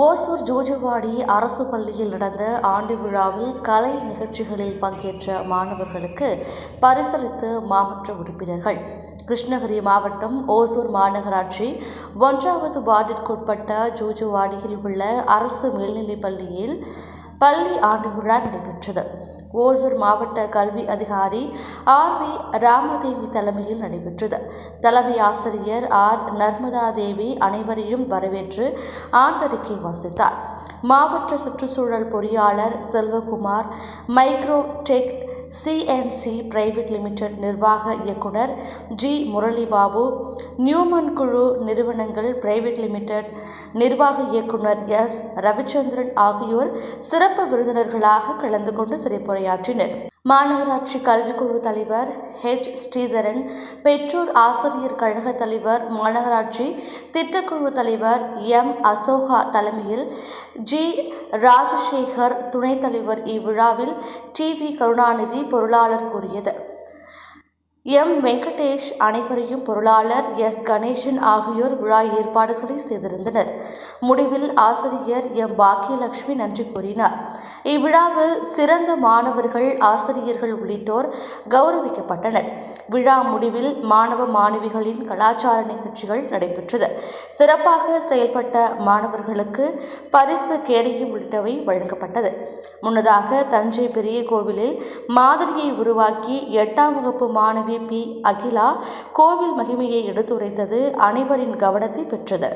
ஓசூர் ஜோஜவாடி அரசு பள்ளியில் நடந்த ஆண்டு விழாவில் கலை நிகழ்ச்சிகளில் பங்கேற்ற மாணவர்களுக்கு பரிசளித்து மாவட்ட உறுப்பினர்கள். கிருஷ்ணகிரி மாவட்டம் ஓசூர் மாநகராட்சி ஒன்றாவது வார்டிற்குட்பட்ட ஜோஜவாடியில் உள்ள அரசு மேல்நிலைப் பள்ளியில் பள்ளி ஆண்டு விழா நடைபெற்றது. ஓசூர் மாவட்ட கல்வி அதிகாரி ஆர் வி ராமதேவி தலைமையில் நடைபெற்றது. தலைமை ஆசிரியர் ஆர் நர்மதா தேவி அனைவரையும் வரவேற்று ஆண்டறிக்கை வாசித்தார். மாவட்ட சுற்றுச்சூழல் பொறியாளர் Selvakumar micro tech CNC private limited நிர்வாக இயக்குனர் ஜி முரளிபாபு நியூமன் குழு நிறுவனங்கள் பிரைவேட் லிமிடெட் நிர்வாக இயக்குனர் எஸ் ரவிச்சந்திரன் ஆகியோர் சிறப்பு விருந்தினர்களாக கலந்து கொண்டு சிறைப்புரையாற்றினர். மாநகராட்சி கல்விக்குழு தலைவர் ஹெச் ஸ்ரீதரன் பெற்றோர் ஆசிரியர் கழக தலைவர் மாநகராட்சி திட்டக்குழு தலைவர் எம் அசோகா தலைமையில் ஜி ராஜசேகர் துணைத் தலைவர் இவ்விழாவில் டி வி கருணாநிதி பொருளாளர் கூறியது. எம். வெங்கடேஷ் அனைவரையும் பொருளாளர் எஸ். கணேசன் ஆகியோர் விழா ஏற்பாடுகளை செய்திருந்தனர். முடிவில் ஆசிரியர் எம். பாக்கியலட்சுமி நன்றி கூறினார். இவ்விழாவில் சிறந்த மாணவர்கள் ஆசிரியர்கள் உள்ளிட்டோர் கௌரவிக்கப்பட்டனர். விழா முடிவில் மாணவ மாணவிகளின் கலாச்சார நிகழ்ச்சிகள் நடைபெற்றது. சிறப்பாக செயல்பட்ட மாணவர்களுக்கு பரிசு கேடயம் உள்ளிட்டவை வழங்கப்பட்டது. முன்னதாக தஞ்சை பெரிய கோவிலில் மாதிரியை உருவாக்கி எட்டாம் வகுப்பு மாணவி பி அகிலா கோவில் மகிமையை எடுத்துரைத்தது அனைவரின் கவனத்தை பெற்றது.